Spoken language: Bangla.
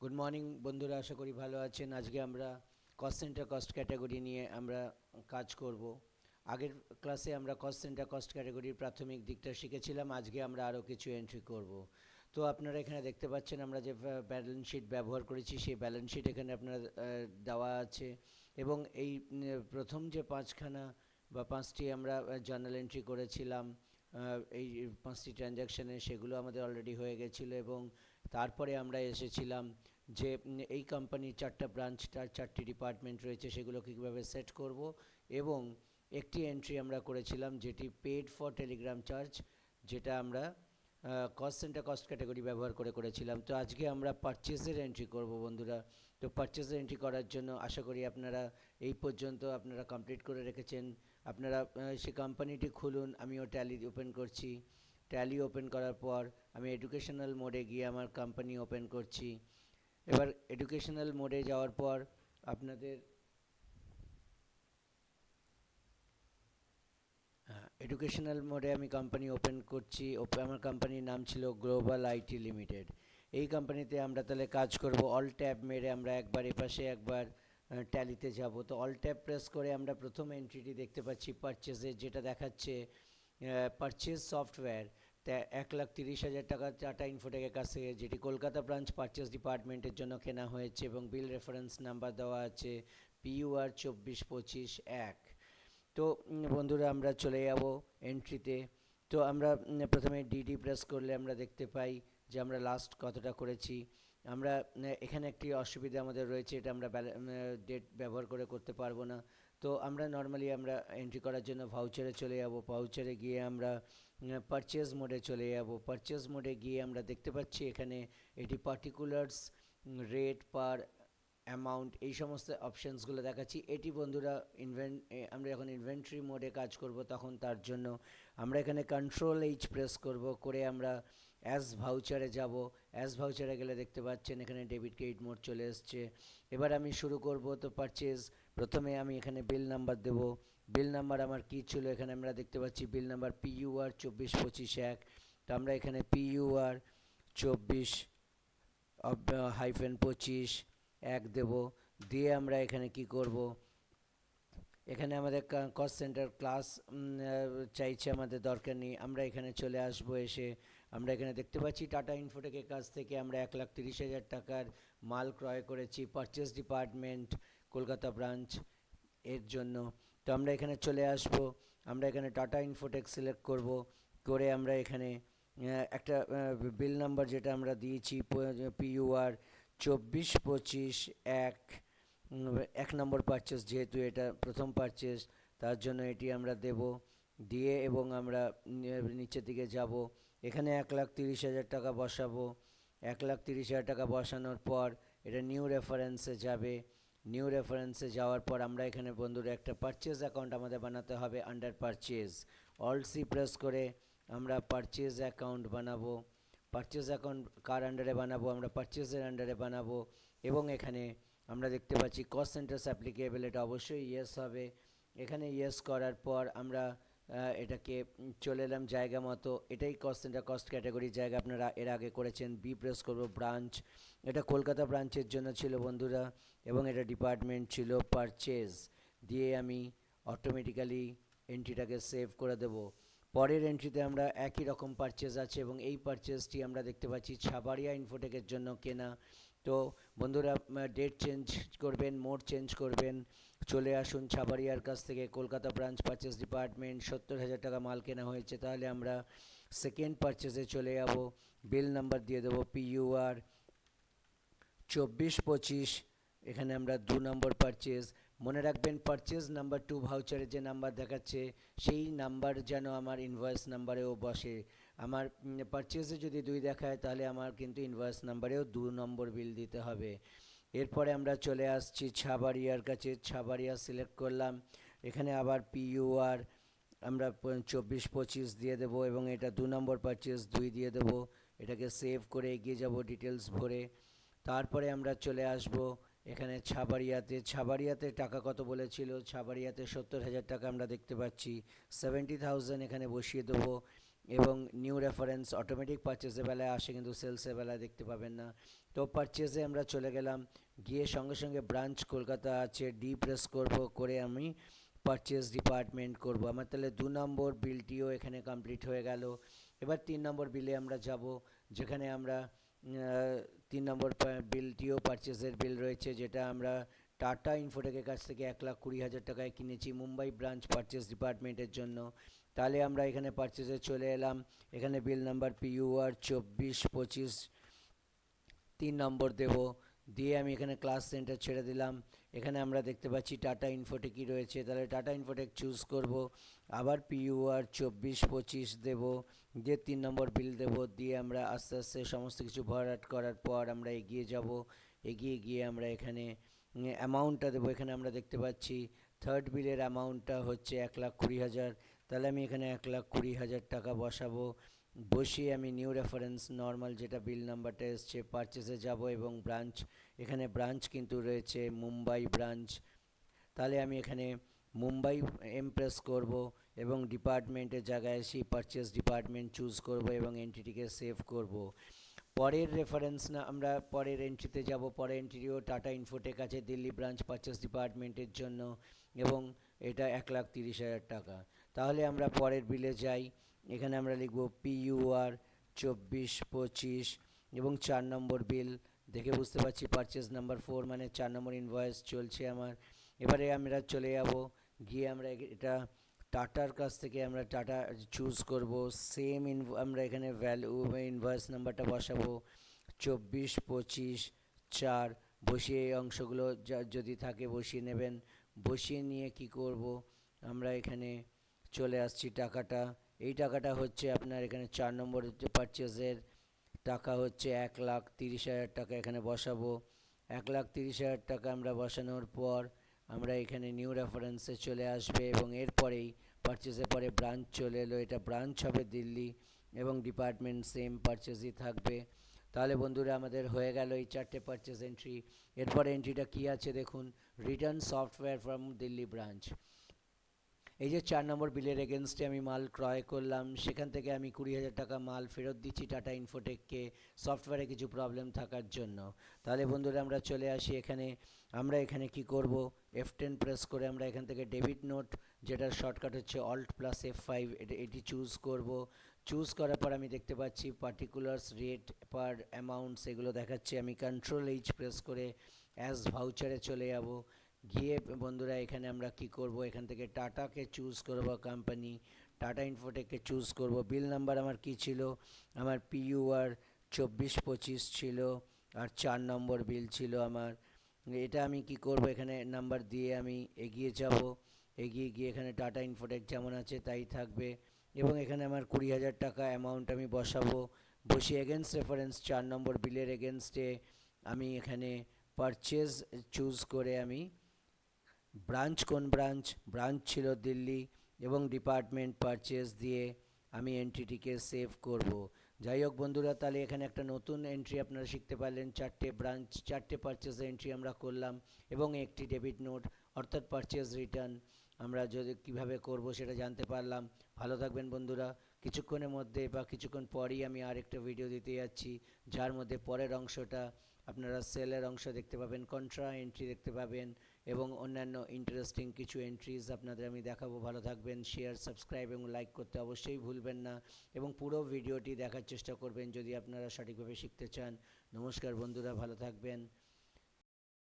গুড মর্নিং বন্ধুরা, আশা করি ভালো আছেন। আজকে আমরা কস্ট সেন্টার কস্ট ক্যাটাগরি নিয়ে আমরা কাজ করব। আগের ক্লাসে আমরা কস্ট সেন্টার কস্ট ক্যাটাগরির প্রাথমিক দিকটা শিখেছিলাম। আজকে আমরা আরও কিছু এন্ট্রি করব। তো আপনারা এখানে দেখতে পাচ্ছেন আমরা যে ব্যালেন্স শিট ব্যবহার করেছি, সেই ব্যালেন্স শিট এখানে আপনারা দেওয়া আছে। এবং এই প্রথম যে পাঁচখানা বা পাঁচটি আমরা জার্নাল এন্ট্রি করেছিলাম এই পাঁচটি ট্রানজ্যাকশানে সেগুলো আমাদের অলরেডি হয়ে গেছিল এবং তারপরে আমরা এসেছিলাম যে এই কোম্পানির চারটা ব্রাঞ্চ তার চারটি ডিপার্টমেন্ট রয়েছে, সেগুলোকে কীভাবে সেট করব এবং একটি এন্ট্রি আমরা করেছিলাম যেটি পেড ফর টেলিগ্রাম চার্জ যেটা আমরা কস্ট সেন্টার কস্ট ক্যাটাগরি ব্যবহার করে করেছিলাম। তো আজকে আমরা পারচেজের এন্ট্রি করব বন্ধুরা। তো পারচেজের এন্ট্রি করার জন্য আশা করি আপনারা এই পর্যন্ত আপনারা কমপ্লিট করে রেখেছেন। আপনারা সে কোম্পানিটি খুলুন, আমিও ট্যালি ওপেন করছি। ট্যালি ওপেন করার পর আমি এডুকেশনাল মোডে গিয়ে আমার কোম্পানি ওপেন করছি। এবার এডুকেশনাল মোডে যাওয়ার পর আপনাদের এডুকেশনাল মোডে আমি কোম্পানি ওপেন করছি। আমার কোম্পানির নাম ছিল গ্লোবাল আইটি লিমিটেড এই কোম্পানিতে আমরা তাহলে কাজ করব। অল ট্যাব মেরে আমরা একবার এপাশে একবার ট্যালিতে যাব। তো অল ট্যাব প্রেস করে আমরা প্রথম এন্ট্রিটি দেখতে পাচ্ছি পারচেজের যেটা দেখাচ্ছে পারচেজ সফটওয়্যার তা এক লাখ তিরিশ হাজার টাকা টাটা ইনফোটেকের কাছ যেটি কলকাতা ব্রাঞ্চ পারচেজ ডিপার্টমেন্টের জন্য কেনা হয়েছে এবং বিল রেফারেন্স নাম্বার দেওয়া আছে পিইউআর চব্বিশ পঁচিশ এক। তো বন্ধুরা, আমরা চলে যাব এন্ট্রিতে তো। আমরা প্রথমে ডিডি প্রেস করলে আমরা দেখতে পাই যে আমরা লাস্ট কতটা করেছি। আমরা এখানে একটি অসুবিধা আমাদের রয়েছে, এটা আমরা ডেট ব্যবহার করে করতে পারব না। তো আমরা নর্মালি আমরা এন্ট্রি করার জন্য ভাউচারে চলে যাব। ভাউচারে গিয়ে আমরা পারচেজ মোডে চলে যাব। পারচেজ মোডে গিয়ে আমরা দেখতে পাচ্ছি এখানে এটি পার্টিকুলার্স রেট পার অ্যামাউন্ট এই সমস্ত অপশানসগুলো দেখাচ্ছি। এটি বন্ধুরা ইনভেন আমরা যখন ইনভেন্টরি মোডে কাজ করব তখন তার জন্য আমরা এখানে কন্ট্রোল এইচ প্রেস করব, করে আমরা অ্যাজ ভাউচারে যাব। অ্যাজ ভাউচারে গেলে দেখতে পাচ্ছেন এখানে ডেবিট ক্রেডিট মোড চলে এসছে। এবার আমি শুরু করব। তো পারচেজ প্রথমে আমি এখানে বিল নাম্বার দেব। বিল নাম্বার আমার কী ছিল? এখানে আমরা দেখতে পাচ্ছি বিল নাম্বার পিইউআর চব্বিশ পঁচিশ এক। তো আমরা এখানে পিইউআর চব্বিশ হাইফেন পঁচিশ এক দেব। দিয়ে আমরা এখানে কি করব? এখানে আমাদের কস্ট সেন্টার ক্লাস চাইছে আমাদের দরকার নেই। আমরা এখানে চলে আসব এসে। আমরা এখানে দেখতে পাচ্ছি টাটা ইনফোটেকের কাছ থেকে আমরা এক লাখ তিরিশ হাজার টাকার মাল ক্রয় করেছি। পারচেস ডিপার্টমেন্ট কলকাতা ব্রাঞ্চ এর জন্য। তো আমরা এখানে চলে আসব। আমরা এখানে টাটা ইনফোটেক সিলেক্ট করব। করে আমরা এখানে একটা বিল নাম্বার যেটা আমরা দিয়েছি পিইউআর চব্বিশ পঁচিশ এক এক নম্বর পারচেস যেহেতু এটা প্রথম পারচেস তার জন্য এটি আমরা দেব। দিয়ে এবং আমরা নিচের দিকে যাব। এখানে এক লাখ তিরিশ হাজার টাকা বসাবো। এক লাখ তিরিশ হাজার টাকা বসানোর পর এটা নিউ রেফারেন্সে যাবে। নিউ রেফারেন্সে যাওয়ার পর আমরা এখানে বন্ধুরা একটা পারচেজ অ্যাকাউন্ট আমাদের বানাতে হবে under purchase all C press করে আমরা পারচেজ অ্যাকাউন্ট বানাবো। পারচেজ অ্যাকাউন্ট কার আন্ডারে বানাবো? আমরা পারচেজের আন্ডারে বানাবো। এবং এখানে আমরা দেখতে পাচ্ছি কস্ট সেন্টার্স অ্যাপ্লিকেবল এটা অবশ্যই ইয়েস হবে। এখানে ইয়েস করার পর আমরা এটাকে চলে এলাম জায়গা মতো। এটাই কস্ট সেন্টার কস্ট ক্যাটাগরির জায়গা আপনারা এর আগে করেছেন। বি প্রেস করব ব্রাঞ্চ এটা কলকাতা ব্রাঞ্চের জন্য ছিল বন্ধুরা এবং এটা ডিপার্টমেন্ট ছিল পারচেজ দিয়ে আমি অটোমেটিক্যালি এন্ট্রিটাকে সেভ করে দেব। পরের এন্ট্রিতে আমরা একই রকম পারচেজ আছে এবং এই পারচেজটি আমরা দেখতে পাচ্ছি ছাবাড়িয়া ইনফোটেকের জন্য কেনা। তো বন্ধুরা ডেট চেঞ্জ করবেন মোড চেঞ্জ করবেন, চলে আসুন ছাবাড়িয়ার কাছ থেকে, কলকাতা ব্রাঞ্চ পারচেস ডিপার্টমেন্ট সত্তর হাজার টাকা মাল কেনা হয়েছে, তাহলে আমরা সেকেন্ড পারচেসে চলে যাব বিল নাম্বার দিয়ে দেবো পিইউআর চব্বিশ পঁচিশ, এখানে আমরা দু নম্বর পারচেজ মনে রাখবেন পারচেজ নাম্বার টু ভাউচারে যে নাম্বার দেখাচ্ছে, সেই নাম্বার যেন আমার ইনভয়েস নাম্বারেও বসে। আমার পারচেজে যদি দুই দেখায়, তাহলে আমার কিন্তু ইনভয়েস নাম্বারেও দু নম্বর বিল দিতে হবে। এরপরে আমরা চলে আসছি ছাবাড়িয়ার কাছে। ছাবাড়িয়া সিলেক্ট করলাম। এখানে আবার পিইউআর আমরা চব্বিশ পঁচিশ দিয়ে দেবো এবং এটা দু নম্বর পারচেজ দুই দিয়ে দেবো। এটাকে সেভ করে এগিয়ে যাব ডিটেলস ভরে। তারপরে আমরা চলে আসব এখানে ছাবাড়িয়াতে। ছাবাড়িয়াতে টাকা কত বলেছিল? ছাবাড়িয়াতে সত্তর হাজার টাকা আমরা দেখতে পাচ্ছি। সেভেন্টি থাউজেন্ড এখানে বসিয়ে দেবো। এবং নিউ রেফারেন্স অটোমেটিক পারচেসের বেলায় আসে, কিন্তু সেলসের বেলায় দেখতে পাবেন না। তো পারচেসে আমরা চলে গেলাম, গিয়ে সঙ্গে সঙ্গে ব্রাঞ্চ কলকাতা আছে ডি প্রেস করব, করে আমি পারচেস ডিপার্টমেন্ট করব। আমার তাহলে দু নম্বর বিলটিও এখানে কমপ্লিট হয়ে গেল। এবার তিন নম্বর বিলে আমরা যাব, যেখানে আমরা তিন নম্বর বিলটিও পারচেসের বিল রয়েছে, যেটা আমরা টাটা ইনফোটেকের কাছ থেকে এক লাখ কুড়ি হাজার টাকায় কিনেছি মুম্বাই ব্রাঞ্চ পারচেস ডিপার্টমেন্টের জন্য। তাহলে আমরা এখানে পারচেসে চলে এলাম। এখানে বিল নাম্বার পিইউআর চব্বিশ পঁচিশ তিন নম্বর দেব। দিয়ে আমি এখানে ক্লাস সেন্টার ছেড়ে দিলাম। এখানে আমরা দেখতে পাচ্ছি টাটা ইনফোটেকই রয়েছে। তাহলে টাটা ইনফোটেক চুজ করব। আবার পিইউআর চব্বিশ পঁচিশ দেব। দিয়ে তিন নম্বর বিল দেব। দিয়ে আমরা আস্তে আস্তে সমস্ত কিছু ভরাট করার পর আমরা এগিয়ে যাব। এগিয়ে গিয়ে আমরা এখানে অ্যামাউন্টটা দেবো। এখানে আমরা দেখতে পাচ্ছি থার্ড বিলের অ্যামাউন্টটা হচ্ছে এক লাখ কুড়ি হাজার। তাহলে আমি এখানে এক লাখ কুড়ি হাজার টাকা বসাবো। বসিয়ে আমি নিউ রেফারেন্স নর্মাল যেটা বিল নাম্বারটা এসছে পারচেসে যাব এবং ব্রাঞ্চ এখানে ব্রাঞ্চ কিন্তু রয়েছে মুম্বাই ব্রাঞ্চ তাহলে আমি এখানে মুম্বাই এমপ্রেস করব এবং ডিপার্টমেন্টের জায়গায় সেই পারচেস ডিপার্টমেন্ট চুজ করব এবং এন্টিটিকে সেভ করব। পরের রেফারেন্স না, আমরা পরের এন্ট্রিতে যাব, পরের এন্ট্রিও টাটা ইনফোটেক আছে, দিল্লি ব্রাঞ্চ পারচেস ডিপার্টমেন্টের জন্য, এবং এটা এক লাখ তিরিশ হাজার টাকা। তাহলে আমরা পরের বিলে যাই, এখানে আমরা লিখব পিইউআর চব্বিশ পঁচিশ, এবং চার নম্বর বিল দেখে বুঝতে পারছি পারচেস নাম্বার ফোর মানে চার নম্বর ইনভয়েস চলছে আমার। এবারে আমরা চলে যাব, গিয়ে আমরা এটা টাটার কাছ থেকে আমরা টাটা চুজ করব। সেম ইন আমরা এখানে ভ্যালু ইনভয়েস নাম্বারটা বসাবো। চব্বিশ, পঁচিশ, চার, বসিয়ে এই অংশগুলো যা- যদি থাকে বসিয়ে নেবেন। বসিয়ে নিয়ে কি করব? আমরা এখানে চলে আসছি টাকাটা। এই টাকাটা হচ্ছে আপনার এখানে চার নম্বর যে পারচেসের টাকা হচ্ছে এক লাখ তিরিশ হাজার টাকা এখানে বসাবো। এক লাখ তিরিশ হাজার টাকা আমরা বসানোর পর আমরা এখানে নিউ রেফারেন্সে চলে আসবে এবং এরপরেই পারচেসের পরে ব্রাঞ্চ চলে এলো। এটা ব্রাঞ্চ হবে দিল্লি এবং ডিপার্টমেন্ট সেম পারচেসই থাকবে। তাহলে বন্ধুরা, আমাদের হয়ে গেল এই চারটে পারচেস এন্ট্রি এরপরে এন্ট্রিটা কী আছে দেখুন return software from Delhi branch এই যে চার নম্বর বিলের এগেনস্টে আমি মাল ক্রয় করলাম, সেখান থেকে আমি কুড়ি হাজার টাকা মাল ফেরত দিচ্ছি টাটা ইনফোটেককে সফটওয়্যারে কিছু প্রবলেম থাকার জন্য। তাহলে বন্ধুরা আমরা চলে আসি এখানে। আমরা এখানে কি করব? এফ টেন প্রেস করে আমরা এখান থেকে ডেবিট নোট যেটার শর্টকাট হচ্ছে অল্ট প্লাস এফ ফাইভ এটি চুজ করব। চুজ করার পর আমি দেখতে পাচ্ছি পার্টিকুলার্স রেট পার অ্যামাউন্টস এগুলো দেখাচ্ছে। আমি কন্ট্রোল এইচ প্রেস করে অ্যাজ ভাউচারে চলে যাব। গিয়ে বন্ধুরা এখানে আমরা কি করব? এখান থেকে টাটাকে চুজ করব কোম্পানি টাটা ইনফোটেককে চুজ করব। বিল নাম্বার আমার কি ছিল? আমার পিইউআর চব্বিশ পঁচিশ ছিল আর চার নম্বর বিল ছিল আমার। এটা আমি কি করব? এখানে নাম্বার দিয়ে আমি এগিয়ে যাব। এগিয়ে গিয়ে এখানে টাটা ইনফোটেক যেমন আছে তাই থাকবে। এবং এখানে আমার কুড়ি হাজার টাকা অ্যামাউন্ট আমি বসাবো। বসিয়ে এগেনস্ট রেফারেন্স চার নম্বর বিলের এগেনস্টে আমি এখানে পারচেজ চুজ করে আমি ব্রাঞ্চ কোন ব্রাঞ্চ? ব্রাঞ্চ ছিল দিল্লি এবং ডিপার্টমেন্ট পারচেস দিয়ে আমি এন্ট্রিটিকে সেভ করব। যাই হোক বন্ধুরা, তাহলে এখানে একটা নতুন এন্ট্রি আপনারা শিখতে পারলেন। চারটে ব্রাঞ্চ, চারটে পারচেস এন্ট্রি আমরা করলাম এবং একটি ডেবিট নোট অর্থাৎ পারচেস রিটার্ন আমরা যদি কীভাবে করব সেটা জানতে পারলাম। ভালো থাকবেন বন্ধুরা। কিছুক্ষণের মধ্যে বা কিছুক্ষণ পরই আমি আরেকটা ভিডিও দিতে যাচ্ছি, যার মধ্যে পরের অংশটা আপনারা সেলের অংশ দেখতে পাবেন কন্ট্রা এন্ট্রি দেখতে পাবেন এবং অন্যান্য ইন্টারেস্টিং কিছু এন্ট্রিজ আপনাদের আমি দেখাবো। ভালো থাকবেন শেয়ার সাবস্ক্রাইব এবং লাইক করতে অবশ্যই ভুলবেন না এবং পুরো ভিডিওটি দেখার চেষ্টা করবেন যদি আপনারা সঠিকভাবে শিখতে চান। নমস্কার বন্ধুরা, ভালো থাকবেন।